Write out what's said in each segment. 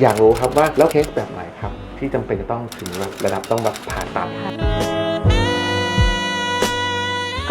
อยากรู้ครับว่าแล้วเคสแบบไหนครับ ที่จำเป็นจะต้องถึงระดับต้องแบบผ่าตัด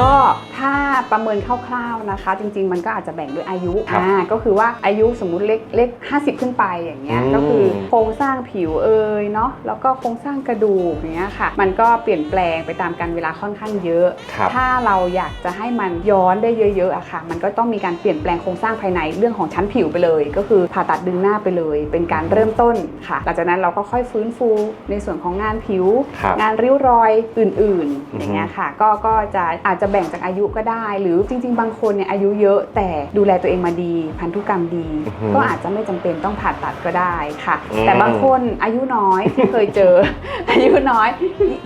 ก็ถ้าประเมินคร่าวๆนะคะ จริง ๆ มันก็อาจจะแบ่งด้วยอายุครับอ่าก็คือว่าอายุสมมุติเล็กเล็ก50 ขึ้นไปอย่างเงี้ยอืม ก็คือโครงสร้างผิวเอยเนาะแล้วก็โครงสร้างกระดูกอย่างเงี้ยค่ะ มันก็เปลี่ยนแปลงไปตามการเวลาค่อนข้างเยอะ ครับ ถ้าเราอยากจะให้มันย้อนได้เยอะๆอะค่ะ มันก็ต้องมีการเปลี่ยนแปลงโครงสร้างภายในเรื่องของชั้นผิวไปเลย ก็คือผ่าตัดดึงหน้าไปเลย เป็นการเริ่มต้นค่ะ หลังจากนั้นเราก็ค่อยฟื้นฟูในส่วนของงานผิว ครับงานริ้วรอยอื่นอือฮึๆอย่างเงี้ยค่ะ ก็ก็จะอาจจะแบ่งจากอายุก็ได้ หรือจริง ๆ บางคนเนี่ยอายุเยอะแต่ดูแลตัวเองมาดี พันธุกรรมดี อือฮึก็อาจจะไม่จำเป็นต้องผ่าตัดก็ได้ค่ะ อืม แต่บางคนอายุน้อยที่เคยเจอ อายุน้อย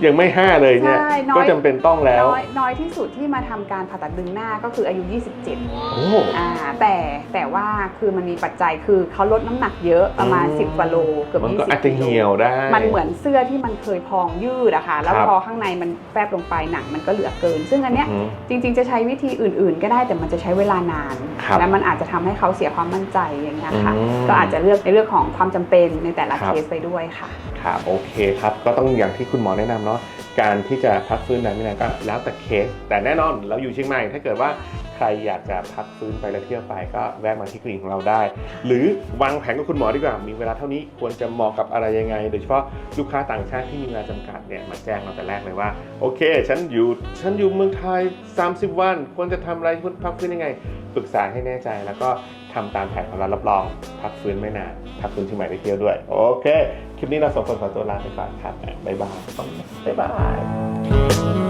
ยังไม่ห้าเลยเนี่ย ใช่น้อย ก็จำเป็นต้องแล้ว น้อยน้อยที่สุดที่มาทำการผ่าตัดดึงหน้าก็คืออายุ 27 โอ้ อ่าแต่แต่ว่าคือมันมีปัจจัยคือเขาลดน้ำหนักเยอะประมาณ อืม 10กว่าโลเกือบมันก็20อาจจะเหี่ยวได้ มันเหมือนเสื้อที่มันเคยพองยืดอะค่ะแล้วครับ พอข้างในมันแฟบลงไปหนังมันก็เหลือเกิน ซึ่งอันเนี้ยอืมจริง ๆ จะใช้วิธีอื่น ๆ ก็ได้แต่มันจะใช้เวลานาน ครับและมันอาจจะทำให้เขาเสียความมั่นใจอย่างเงี้ยค่ะ อืมก็อาจจะเลือกในเรื่องของความจำเป็นในแต่ละครับเคสไปด้วยค่ะ ครับโอเคครับ ก็ต้องอย่างที่คุณหมอแนะนำเนาะ การที่จะพักฟื้นนานไม่นานก็แล้วแต่เคส แต่แน่นอนเราอยู่เชียงใหม่ถ้าเกิดว่าใครอยากจะพักฟื้นไปแล้วเที่ยวไปก็แวะมาที่คลินิกของเราได้ หรือวางแผนกับคุณหมอดีกว่า มีเวลาเท่านี้ควรจะเหมาะกับอะไรยังไง โดยเฉพาะลูกค้าต่างชาติที่มีเวลาจำกัดเนี่ยมาแจ้งเราแต่แรกเลยว่า โอเค ฉันอยู่ฉันอยู่เมืองไทย 30 วัน ควรจะทำอะไรควรพักฟื้นยังไง ปรึกษาให้แน่ใจ แล้วก็ทำตามแผนของเรารับรองพักฟื้นไม่นานพักฟื้นเชียงใหม่ได้เที่ยวด้วย โอเค คลิปนี้เราสองคนขอตัวลาไปก่อนครับบ๊ายบายบ๊ายบาย